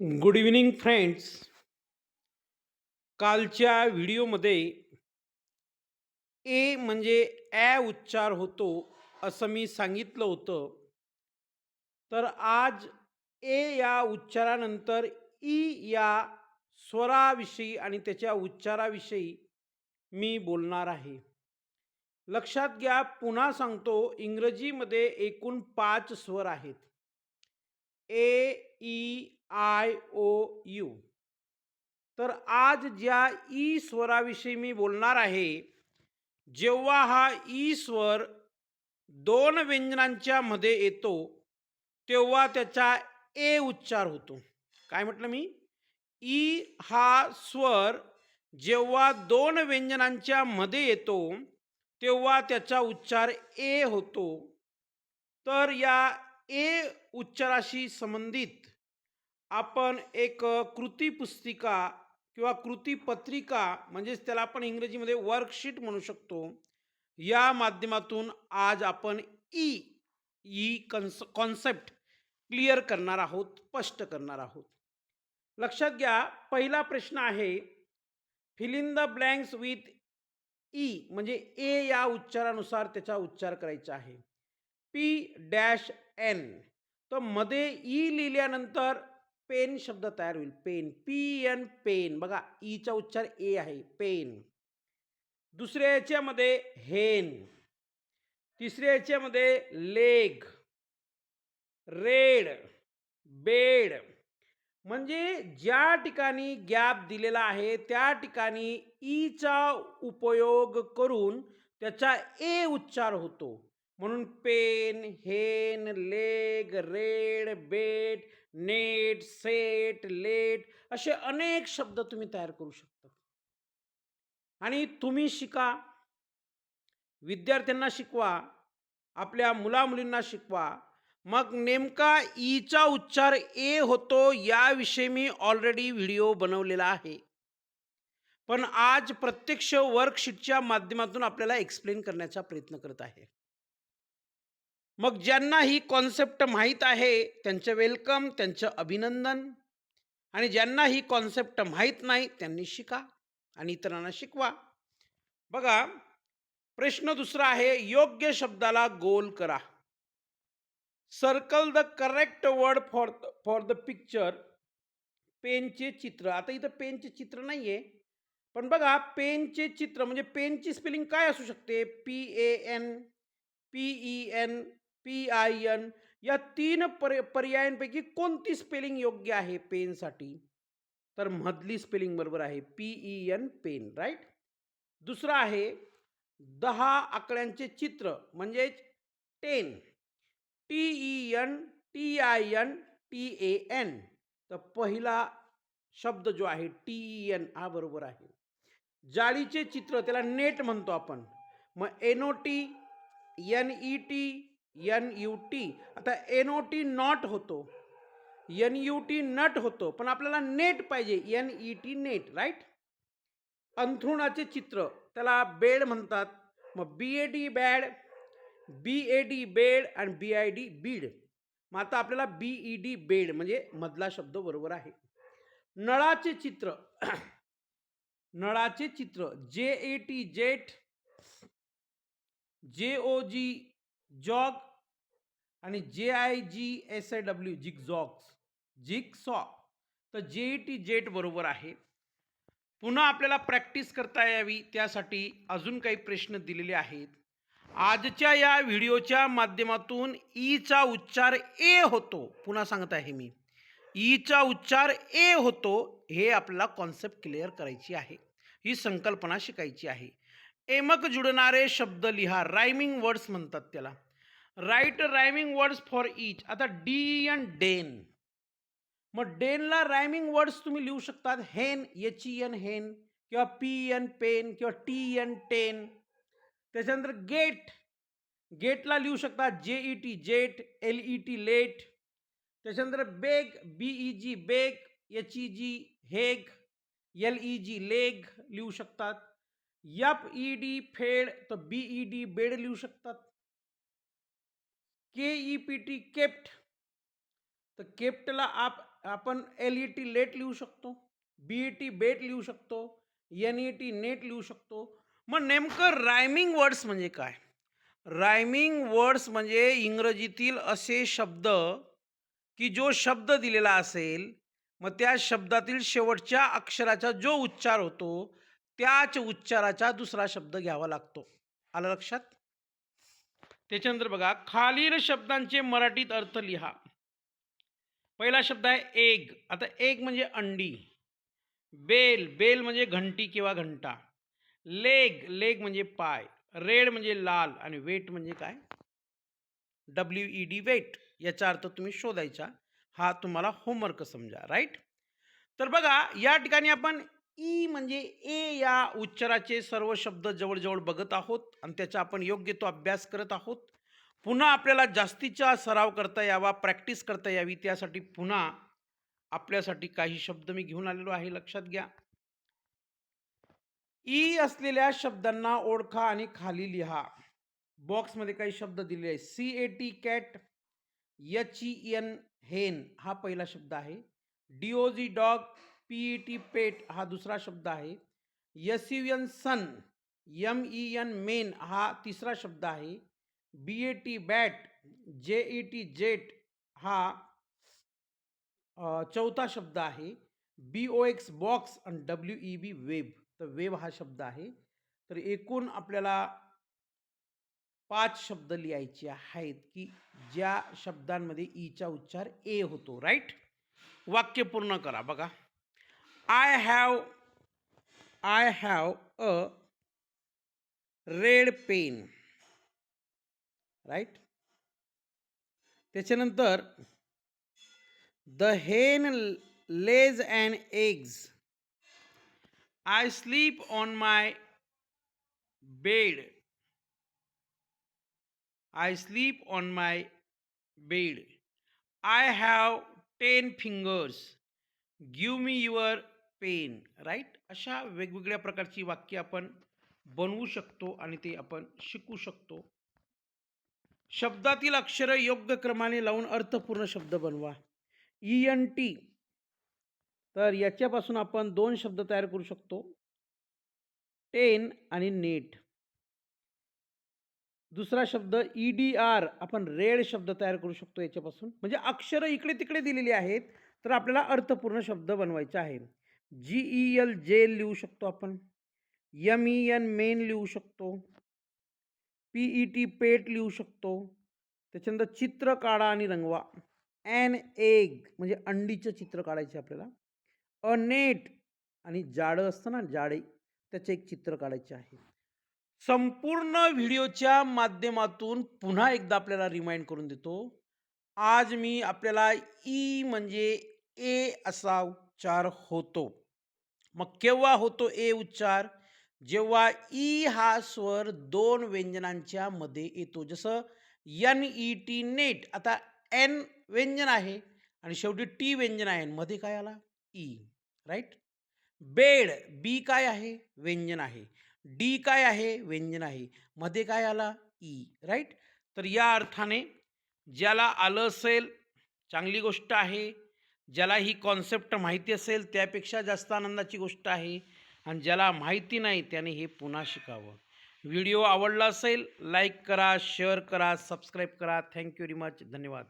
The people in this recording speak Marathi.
Good evening friends. कालच्या व्हिडिओमध्ये ए म्हणजे ॲ उच्चार होतो असं मी सांगितलं होतं. तर आज ए या उच्चारानंतर ई या स्वराविषयी आणि त्याच्या उच्चाराविषयी मी बोलणार आहे. लक्षात घ्या पुन्हा सांगतो इंग्रजीमध्ये एकूण पाच स्वर आहेत. A E I O U. तर आज ज्या ई स्वराविषयी मी बोलणार आहे जेव्हा हा ई स्वर दोन व्यंजनांच्या मध्ये येतो तेव्हा त्याचा ए उच्चार होतो. काय म्हटलं मी? ई हा स्वर जेव्हा दोन व्यंजनांच्या मध्ये येतो तेव्हा त्याचा उच्चार ए होतो. तर या ए उच्चाराशी संबंधित आपण एक कृती पुस्तिका किंवा कृती पत्रिका म्हणजेच त्याला आपण इंग्रजीमध्ये वर्कशीट म्हणू शकतो. या माध्यमातून आज आपण E E cons concept clear करणार आहोत स्पष्ट करणार आहोत. लक्षात घ्या पहिला प्रश्न आहे filling the blanks with E म्हणजे ए या उच्चारानुसार त्याचा उच्चार करायचा आहे. पी डॅश एन तर मध्ये ई लिहिल्यानंतर पेन शब्द तयार होईल. पेन. P N pen. बघा e ईचा उच्चार ए आहे. पेन. दुसऱ्या याच्यामध्ये हेन तिसऱ्या याच्यामध्ये लेग रेड. बेड. म्हणजे ज्या ठिकाणी गॅप दिलेला आहे त्या ठिकाणी e ईचा उपयोग करून त्याचा ए उच्चार होतो. म्हणून pen hen leg red bet net set let असे अनेक शब्द तुम्ही तयार करू शकता. आणि तुम्ही शिका विद्यार्थ्यांना शिकवा आपल्या मुलामुलींना शिकवा. मग नेमका ईचा उच्चार ए होतो याविषयी मी ऑलरेडी व्हिडिओ बनवलेला आहे. पण आज प्रत्यक्ष वर्कशीटच्या माध्यमातून आपल्याला एक्सप्लेन करण्याचा प्रयत्न करत आहे. मग ज्यांना ही कॉन्सेप्ट माहीत आहे त्यांचं वेलकम त्यांचं अभिनंदन. आणि ज्यांना ही कॉन्सेप्ट माहीत नाही त्यांनी शिका आणि इतरांना शिकवा. बघा प्रश्न दुसरा आहे योग्य शब्दाला गोल करा. Circle the correct word for for the picture पेनचे चित्र. आता इथं पेनचे चित्र नाही आहे पण बघा पेनचे चित्र म्हणजे पेनची स्पेलिंग काय असू शकते? P A N P E N P I N या तीन पर पर्यायांपैकी कोणती स्पेलिंग योग्य आहे पेनसाठी तर मधली स्पेलिंग बरोबर आहे P E N pen right दुसरं आहे दहा आकड्यांचे चित्र म्हणजेच ten T E N T I N T A N तर पहिला शब्द जो आहे टी ई एन हा बरोबर आहे. जाळीचे चित्र त्याला नेट म्हणतो आपण. मग N O T N E T N U T आता एन ओ टी नॉट होतो. एन यू टी नट होतो. पण आपल्याला नेट पाहिजे. N E T net right अंथरुणाचे चित्र. त्याला बेड म्हणतात. मग B A D bad B A D bed आणि बी आय डी बीड मग आता आपल्याला बी ई डी बेड म्हणजे मधला शब्द बरोबर आहे. नळाचे चित्र. नळाचे चित्र. जे A T jet J O G jog आणि J I G S I W jig झॉक्स jig saw तर जे ई टी जेट बरोबर आहे. पुन्हा आपल्याला प्रॅक्टिस करता यावी त्यासाठी अजून काही प्रश्न दिलेले आहेत. आजच्या या व्हिडिओच्या माध्यमातून ईचा उच्चार ए होतो पुन्हा सांगत आहे मी. ईचा उच्चार ए होतो हे आपल्याला कॉन्सेप्ट क्लिअर करायची आहे. ही संकल्पना शिकायची आहे. एमक जुडणारे शब्द लिहा रायमिंग वर्ड्स म्हणतात त्याला. Right rhyming words for each. आता डी एन डेन. मग डेनला रायमिंग वर्ड्स तुम्ही लिहू शकतात. हेन एच ई एन हेन किंवा पी एन पेन किंवा टी एन टेन. त्याच्यानंतर गेट. गेटला लिहू शकता J E T jet L E T let. त्याच्यानंतर beg B E G beg H E G heg L E G leg लिहू शकतात. यप ई डी फेड तर बी ई डी बेड लिहू शकतात. K E P T kept. तर केप्टला आप आपण एल ई टी लेट लिहू शकतो बी ई टी बेट लिहू शकतो एन ई टी नेट लिहू शकतो. मग नेमकं रायमिंग वर्ड्स म्हणजे काय? रायमिंग वर्ड्स म्हणजे इंग्रजीतील असे शब्द की जो शब्द दिलेला असेल मग त्या शब्दातील शेवटच्या अक्षराचा जो उच्चार होतो त्याच उच्चाराचा दुसरा शब्द घ्यावा लागतो. आलं लक्षात? त्याच्यानंतर बघा खालील शब्दांचे मराठीत अर्थ लिहा. पहिला शब्द आहे एग. आता एग म्हणजे अंडी. बेल. बेल म्हणजे घंटी किंवा घंटा. लेग. लेग म्हणजे पाय. रेड म्हणजे लाल. आणि वेट म्हणजे काय? W E D wet. याचा अर्थ तुम्ही शोधायचा. हा तुम्हाला होमवर्क समजा राईट तर बघा या ठिकाणी आपण ई म्हणजे ए या उच्चाराचे सर्व शब्द जवळजवळ बघत आहोत आणि त्याचा आपण योग्य तो अभ्यास करत आहोत. पुन्हा आपल्याला जास्तीचा सराव करता यावा प्रॅक्टिस करता यावी त्यासाठी पुन्हा आपल्यासाठी काही शब्द मी घेऊन आलेलो आहे लक्षात घ्या. ई असलेल्या शब्दांना ओळखा आणि खाली लिहा. बॉक्समध्ये काही शब्द दिलेले आहेत. C A T cat H E N hen हा पहिला शब्द आहे. D O G dog P E T pet हा दुसरा शब्द आहे. S U N sun M E N men हा तिसरा शब्द आहे. B A T bat J E T jet हा चौथा शब्द आहे. बी ओ एक्स बॉक्स आणि डब्ल्यू ई बी वेब तर वेब हा शब्द आहे. तर एकूण आपल्याला पाच शब्द लिहायचे आहेत की ज्या शब्दांमध्ये ईचा उच्चार ए होतो राईट वाक्य पूर्ण करा बघा. I have I have a red pen right त्याच्यानंतर the hen lays and eggs I sleep on my bed I sleep on my bed I have ten fingers give me your pen right अशा वेगवेगळ्या प्रकारची वाक्य आपण बनवू शकतो आणि ते आपण शिकू शकतो. शब्दातील अक्षरं योग्य क्रमाने लावून अर्थपूर्ण शब्द बनवा. ई एन टी तर याच्यापासून आपण दोन शब्द तयार करू शकतो. टेन आणि नेट. दुसरा शब्द ई डी आर आपण रेड शब्द तयार करू शकतो याच्यापासून. म्हणजे अक्षरं इकडे तिकडे दिलेली आहेत तर आपल्याला अर्थपूर्ण शब्द बनवायचा आहे जी ई एल जेल लिहू शकतो आपण. यम ई एन मेन लिहू शकतो. पी ई टी पेट लिहू शकतो. त्याच्यानंतर चित्र काढा आणि रंगवा. ॲन एग म्हणजे अंडीचं चित्र काढायचे आपल्याला. अ नेट आणि जाडं असतं ना जाडे त्याचं एक चित्र काढायचे आहे. संपूर्ण व्हिडिओच्या माध्यमातून पुन्हा एकदा आपल्याला रिमाइंड करून देतो. आज मी आपल्याला ई म्हणजे ए असा उच्चार होतो. मग केव्हा होतो ए उच्चार? जेव्हा ई हा स्वर दोन व्यंजनांच्या मध्ये येतो. जसं एन ई टी नेट आता एन व्यंजन आहे आणि शेवटी टी व्यंजन आहे. मध्ये काय आला? ई राईट बेड बी काय आहे? व्यंजन आहे. डी काय आहे? व्यंजन आहे. मध्ये काय आला? ई राईट तर या अर्थाने ज्याला आलं असेल चांगली गोष्ट आहे. ज्याला ही कॉन्सेप्ट माहिती असेल त्यापेक्षा जास्त आनंदाची गोष्ट आहे. आणि ज्याला माहिती नाही त्याने हे पुन्हा शिकावं. व्हिडिओ आवडला असेल लाईक करा शेअर करा सबस्क्राईब करा. थँक्यू व्हेरी मच धन्यवाद.